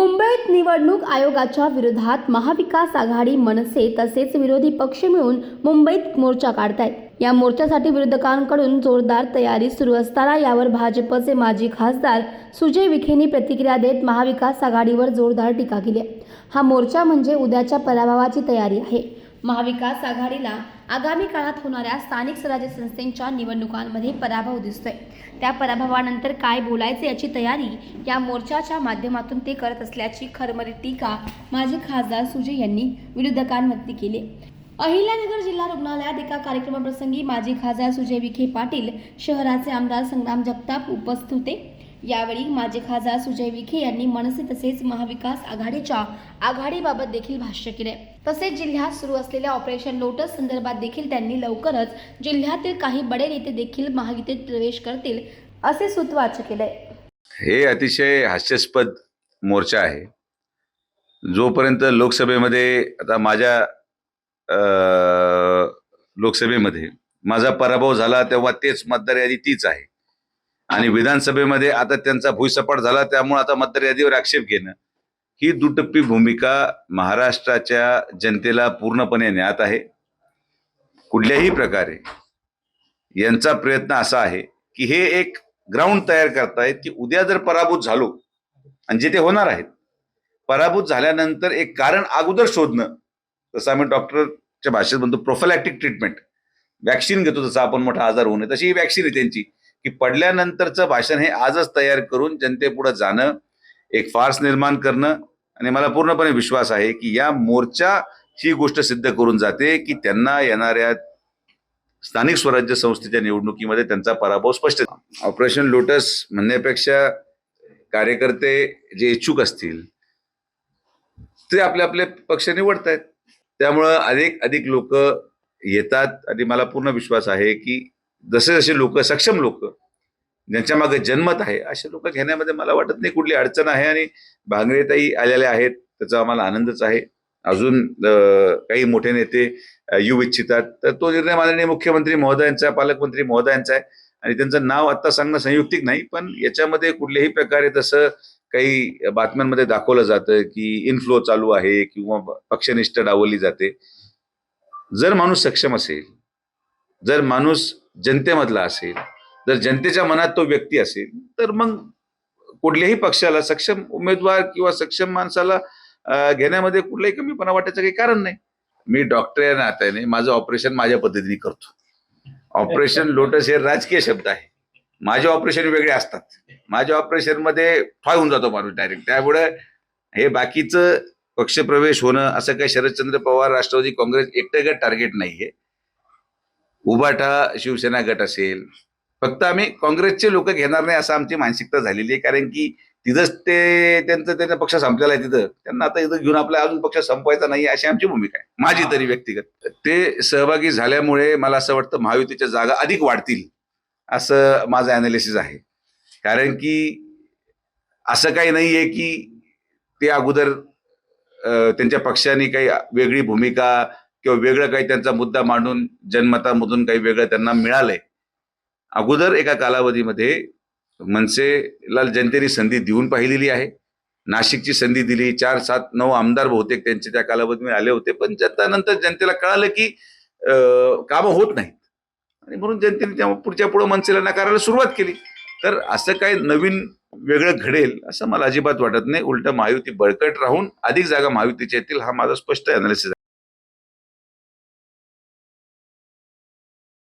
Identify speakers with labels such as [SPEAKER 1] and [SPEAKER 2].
[SPEAKER 1] मुंबईत निवडणूक आयोगाच्या विरोधात महाविकास आघाडी मनसे तसेच विरोधी पक्ष मिळून मुंबईत मोर्चा काढतायत या मोर्चासाठी विरोधकांकडून जोरदार तयारी सुरू असताना यावर भाजपचे माजी खासदार सुजय विखेंनी प्रतिक्रिया देत महाविकास आघाडीवर जोरदार टीका केली आहे. हा मोर्चा म्हणजे उद्याच्या पराभवाची तयारी आहे महाविकास आघाडीला आगामी काळात होणाऱ्या स्थानिक स्वराज्य संस्थेच्या निवडणुकांमध्ये पराभव दिसतोय. त्या पराभवानंतर काय बोलायचे याची तयारी या मोर्चाच्या माध्यमातून ते करत असल्याची खरमरी टीका माजी खासदार सुजय यांनी विरोधकांवरती केली. अहिल्यानगर जिल्हा रुग्णालयात एका कार्यक्रमाप्रसंगी माजी खासदार सुजय विखे पाटील शहराचे आमदार संग्राम जगताप उपस्थित होते. यावेळी माजी खासदार सुजय विखे यांनी मनसे तसेच महाविकास आघाडीच्या आघाडीबाबत देखील भाष्य केले. तसेच जिल्ह्यात सुरू असलेल्या ऑपरेशन लोटस संदर्भात देखील त्यांनी लवकरच जिल्ह्यातील काही बडे नेते देखील महायुतीत प्रवेश करतील असे सुतवाच केले
[SPEAKER 2] हे अतिशय हास्यास्पद मोर्चा आहे. जोपर्यंत लोकसभेमध्ये आता माझ्या लोकसभेमध्ये माझा पराभव झाला तेव्हा तेच मतदार यादी तीच आहे. आणि विधानसभेमध्ये आता त्यांचा भुईसपाट झाला त्यामुळे आता मतदार यादीवर आक्षेप घेणं. ही दुटप्पी भूमिका महाराष्ट्राच्या जनतेला पूर्णपणे ज्ञात आहे. कुठल्याही प्रकारे यांचा प्रयत्न असा आहे की हे एक ग्राउंड तयार करतायत की उद्या जर पराभूत झालो आणि जे ते होणार आहेत पराभूत झाल्यानंतर एक कारण अगोदर शोधणं जसं आम्ही डॉक्टरच्या भाषेत म्हणतो प्रोफालॅक्टिक ट्रीटमेंट वॅक्सिन घेतो जसं आपण मोठा आजार होऊ नये तशी ही वॅक्सिन आहे त्यांची. की पडल्यानंतरचं भाषण हे आजच तयार करून जनतेपुढे जाणं एक फार्स निर्माण करणं आणि मला पूर्णपणे विश्वास आहे की या मोर्चा ही गोष्ट सिद्ध करून जाते की त्यांना येणाऱ्या स्थानिक स्वराज्य संस्थेच्या निवडणुकीमध्ये त्यांचा पराभव स्पष्ट ऑपरेशन लोटस म्हणण्यापेक्षा कार्यकर्ते जे इच्छुक असतील ते आपले आपले पक्ष निवडतायत त्यामुळं अधिक अधिक लोक येतात आणि मला पूर्ण विश्वास आहे की जसे जसे लोक सक्षम लोक ज्यांच्या मागे जन्मत आहे असे लोक घेण्यामध्ये मला वाटत नाही कुठली अडचण आहे आणि भांगरेताई आलेल्या आहेत त्याचा आम्हाला आनंदच आहे. अजून काही मोठे नेते येऊ इच्छितात. तर तो निर्णय माननीय मुख्यमंत्री महोदयांचा आहे, पालकमंत्री महोदयांचा आहे. आणि त्यांचं नाव आता सांगणं संयुक्तिक नाही पण याच्यामध्ये कुठल्याही प्रकारे तसं काही बातम्यांमध्ये दाखवलं जातं की इनफ्लो चालू आहे किंवा पक्षनिष्ठ डावली जाते. जर माणूस सक्षम असेल जर माणूस जनतेमधला असेल जर जनतेच्या मनात तो व्यक्ती असेल तर मग कुठल्याही पक्षाला सक्षम उमेदवार किंवा सक्षम माणसाला घेण्यामध्ये कुठलाही कमीपणा वाटायचं काही कारण नाही. मी डॉक्टर या नात्याने माझं ऑपरेशन माझ्या पद्धतीने करतो. ऑपरेशन लोटस हे राजकीय शब्द आहे. माझे ऑपरेशन वेगळे असतात. माझ्या ऑपरेशनमध्ये फाय होऊन जातो माणूस डायरेक्ट. त्यामुळे हे बाकीचं पक्षप्रवेश होणं असं काही शरदचंद्र पवार राष्ट्रवादी काँग्रेस एकटं टार्गेट नाहीये. उभाटा शिवसेना गट असेल फक्त आम्ही काँग्रेसचे लोक घेणार नाही असं आमची मानसिकता झालेली आहे. कारण की तिथंच ते त्यांचं त्यांचा पक्ष संपलेला आहे तिथं. त्यांना आता इथं घेऊन आपला अजून पक्ष संपवायचा नाही अशी आमची भूमिका आहे. माझी तरी व्यक्तिगत. ते सहभागी झाल्यामुळे मला असं वाटतं महायुतीच्या जागा अधिक वाढतील असं माझं अनालिसिस आहे. कारण की असं काही नाही आहे की ते अगोदर त्यांच्या पक्षाने काही वेगळी भूमिका किंवा वेगळं काही त्यांचा मुद्दा मांडून जनमतामधून काही वेगळं त्यांना मिळालंय. अगोदर एका कालावधीमध्ये मनसेला जनतेने संधी देऊन पाहिलेली आहे. नाशिकची संधी दिली. चार सात नऊ आमदार बहुतेक त्यांचे त्या कालावधीमध्ये आले होते. पण त्यानंतर जनतेला कळालं की कामं होत नाहीत. आणि म्हणून जनतेने त्या पुढच्या पुढं मनसेला नाकारायला सुरुवात केली. तर असं काही नवीन वेगळं घडेल असं मला अजिबात वाटत नाही. उलट महायुती बळकट राहून अधिक जागा महायुतीच्या येतील हा माझा स्पष्ट अनालिसिस